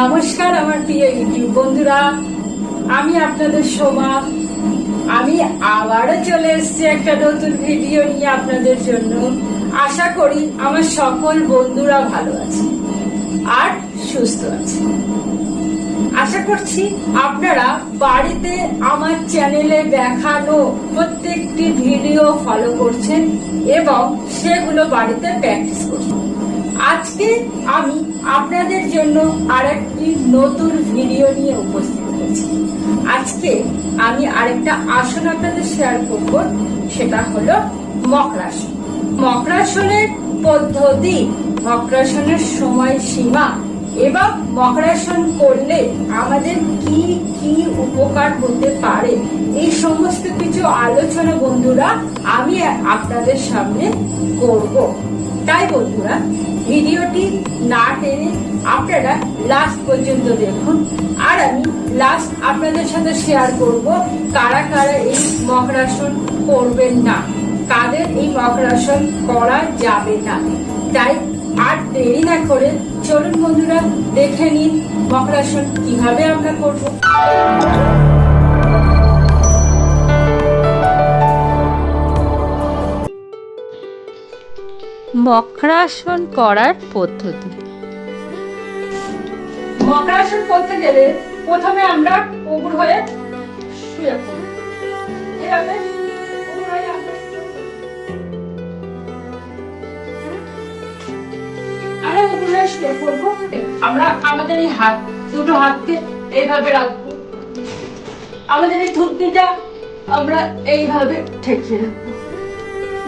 নমস্কার আমার প্রিয় ইউটিউব বন্ধুরা। আমি আপনাদের সোমা। আমি আবারও চলে এসেছি একটা নতুন ভিডিও নিয়ে আপনাদের জন্য। আশা করি আমার সকল বন্ধুরা ভালো আছে আর সুস্থ আছে। আশা করছি আপনারা বাড়িতে আমার চ্যানেলে দেখানো প্রত্যেকটি ভিডিও ফলো করছেন এবং সেগুলো বাড়িতে প্র্যাকটিস করছেন। আজকে আমি আপনাদের জন্য আরেকটি নতুন ভিডিও নিয়ে উপস্থিত হয়েছি। আজকে আমি আরেকটা আসন আপনাদের শেয়ার করব, সেটা হলো মকরাসন। মকরাসনের পদ্ধতি, মকরাসনের সময় সীমা এবং মকরাসন করলে আমাদের কি কি উপকার হতে পারে? এই সমস্ত কিছু আলোচনা বন্ধুরা, আমি আপনাদের সামনে করব। তাই বন্ধুরা, ভিডিওটি না টেনে আপনারা লাস্ট পর্যন্ত দেখুন। আর আমি লাস্ট আপনাদের সাথে শেয়ার করব কারা কারা এই মকরাসন করবেন না। কাদের এই মকরাসন করা যাবে না। তাই আর দেরি না করে চলুন বন্ধুরা দেখে নিন মকরাসন কীভাবে আমরা করব। মকরাসন করার পদ্ধতি। মকরাসন করতে গেলে প্রথমে আমরা উবুর হয়ে শুয়ে পড়ব এভাবে পড়ব আমরা আমাদের এই হাত, দুটো হাতকে এইভাবে আমাদের এই থুতনিটা আমরা এইভাবে ঠেকিয়ে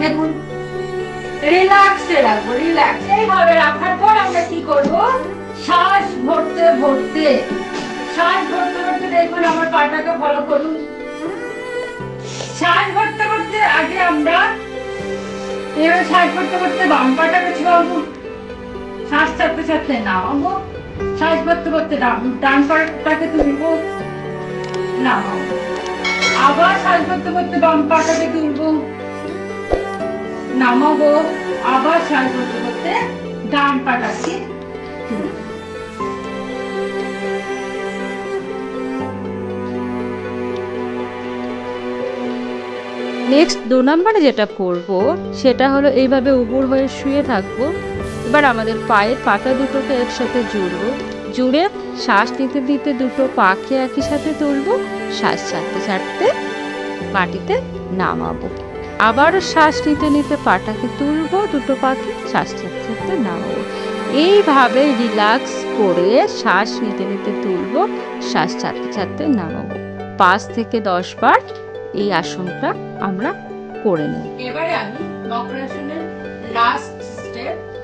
দেখুন রিল্যাক্সে রাখব রিল্যাক্স এইভাবে রাখার পর আমরা কি করব? শ্বাস ভরতে ভরতে, শ্বাস ভরতে ভরতে দেখুন আমার পাটাকে ফলো করুন। শ্বাস ভরতে ভরতে আগে আমরা, এবার শ্বাস ভরতে ভরতে বাম পাটাকে ছোঁয়াবো শ্বাস ছাড়তে ছাড়তে নামাবো শ্বাস ভরতে ভরতে ডান পাটাকে তুলবো নামাবো আবার শ্বাস ভরতে ভরতে বাম পাটাকে তুলবো নামাবো আবার শ্বাস করতে করতে ডান পাটাকে। নেক্সট দু নম্বরে যেটা করব, সেটা হলো এইভাবে উবুর হয়ে শুয়ে থাকব। এবার আমাদের পায়ের পাতা দুটোকে একসাথে জুড়বো, জুড়ে শ্বাস নিতে নিতে দুটো পাকে একই সাথে তুলবো, শ্বাস ছাড়তে ছাড়তে মাটিতে নামাবো। আবারও শ্বাস নিতে নিতে পাটাকে তুলবো, দুটো পাখি শ্বাস ছাড়তে ছাড়তে নামাবো। এইভাবে রিল্যাক্স করে শ্বাস নিতে নিতে তুলবো, শ্বাস ছাড়তে ছাড়তে নামাবো। পাঁচ থেকে দশ বার এই আসনটা আমরা করে নেব। এবারে আমি লাস্ট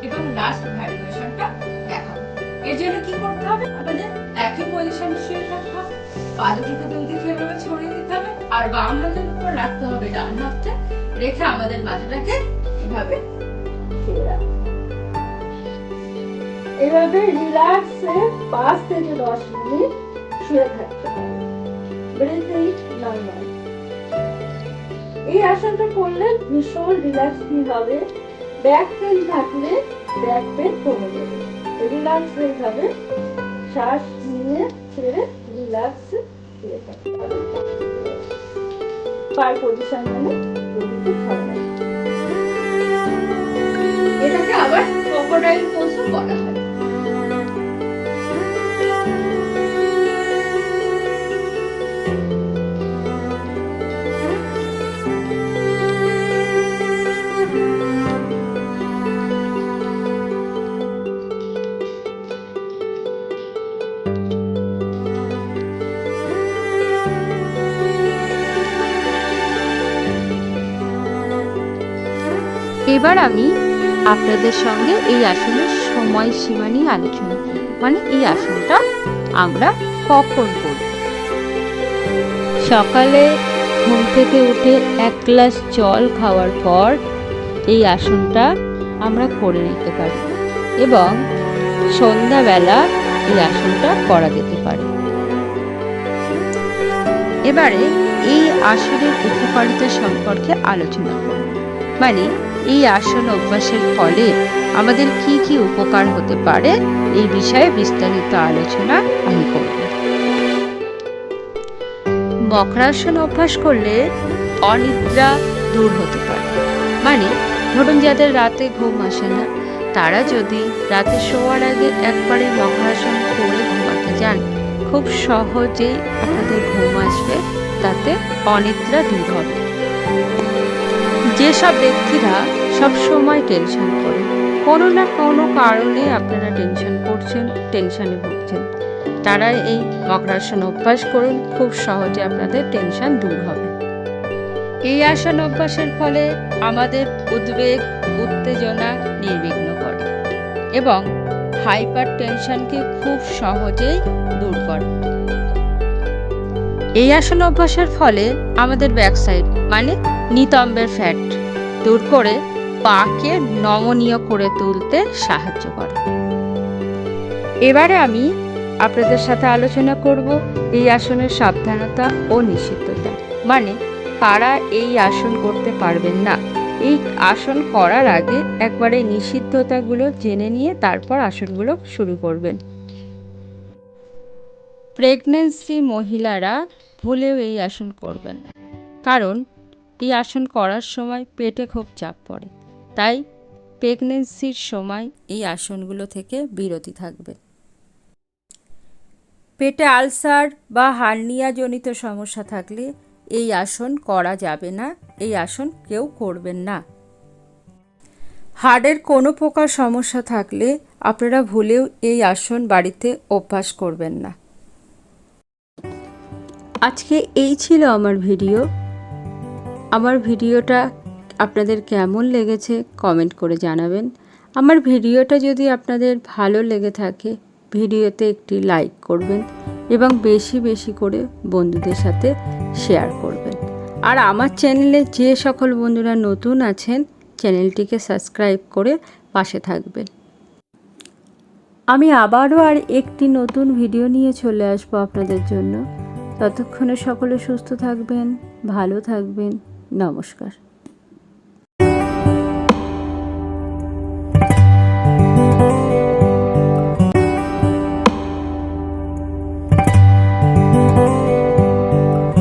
এবং লাস্ট ভ্যারিয়েশনটা দেখাবো। এর জন্য কি করতে হবে? আমাদের একই পজিশনে শুয়ে থাকতে হবে। পা দুটোকে দুই দিকে এভাবে ছড়িয়ে দিতে হবে। আর বাম হাতের উপর রাখতে হবে ডান হাতটা। রেখে আমাদের মাথাটাকে এভাবে। এভাবে রিল্যাক্সে পাঁচ থেকে দশ মিনিট শুয়ে থাকতে হবে। ব্রেথিং নর্মাল এই আসনটা করলে ভীষণ রিল্যাক্স ফিল হবে। ব্যাক পেন থাকলে ব্যাক পেন কমে যাবে। রিল্যাক্স হয়ে যাবে। শ্বাস নিয়ে ছেড়ে রিল্যাক্স শুয়ে থাকতে হবে পায়ের পজিশন মানে এটাকে আবার ক্রোকোডাইল পোজও বলা এবার আমি আপনাদের সঙ্গে এই আসনের সময় সীমা নিয়ে আলোচনা মানে এই আসনটা আমরা কখন করব? সকালে ঘুম থেকে উঠে এক গ্লাস জল খাওয়ার পর এই আসনটা আমরা করে নিতে পারি এবং সন্ধ্যাবেলা এই আসনটা করা যেতে পারে। এবারে এই আসনের উপকারিতা সম্পর্কে আলোচনা করব। মানে এই আসন অভ্যাসের ফলে আমাদের কি কি উপকার হতে পারে, এই বিষয়ে বিস্তারিত আলোচনা আমি করব। মকরাসন অভ্যাস করলে অনিদ্রা দূর হতে পারে। মানে ধরুন যাদের রাতে ঘুম আসে না, তারা যদি রাতে শোয়ার আগে একবারে মকরাসন করে ঘুমাতে যান, খুব সহজেই আপনাদের ঘুম আসবে, তাতে অনিদ্রা দূর হবে। যেসব ব্যক্তিরা সব সময় টেনশন করে কোনো না কোনো কারণে আপনারা টেনশন করছেন টেনশনে ভুগছেন। তারা এই মকরাসন অভ্যাস করুন খুব সহজে আপনাদের টেনশন দূর হবে। এই আসন অভ্যাসের ফলে আমাদের উদ্বেগ, উত্তেজনা নির্বিঘ্ন করে এবং হাইপার টেনশনকে খুব সহজেই দূর করে। এই আসন অভ্যাসের ফলে আমাদের ব্যাক সাইড মানে নিতম্বের ফ্যাট, দূর করে পাকে নমনীয় করে তুলতে সাহায্য করে। এবারে আমি আপনাদের সাথে আলোচনা করব এই আসনের সাবধানতা ও নিষিদ্ধতা মানে কারা এই আসন করতে পারবেন না। এই আসন করার আগে একবারে নিষিদ্ধতাগুলো জেনে নিয়ে তারপর আসনগুলো শুরু করবেন। প্রেগনেন্সি মহিলারা ভুলেও এই আসন করবেন। না কারণ এই আসন করার সময় পেটে খুব চাপ পড়ে। তাই প্রেগনেন্সির সময় এই আসনগুলো থেকে বিরতি থাকবেন পেটে আলসার বা হার্নিয়াজনিত সমস্যা থাকলে এই আসন করা যাবে না, এই আসন কেউ করবেন না। হাড়ের কোনো প্রকার সমস্যা থাকলে আপনারা ভুলেও এই আসন বাড়িতে অভ্যাস করবেন না। আজকে এই ছিল আমার ভিডিও। আমার ভিডিওটা আপনাদের কেমন লেগেছে কমেন্ট করে জানাবেন। আমার ভিডিওটা যদি আপনাদের ভালো লেগে থাকে, ভিডিওতে একটি লাইক করবেন এবং বেশি বেশি করে বন্ধুদের সাথে শেয়ার করবেন। আর আমার চ্যানেলে যে সকল বন্ধুরা নতুন আছেন, চ্যানেলটিকে সাবস্ক্রাইব করে পাশে থাকবেন। আমি আবারও আর একটি নতুন ভিডিও নিয়ে চলে আসব আপনাদের জন্য। ততক্ষণে সকলে সুস্থ থাকবেন ভালো থাকবেন। নমস্কার।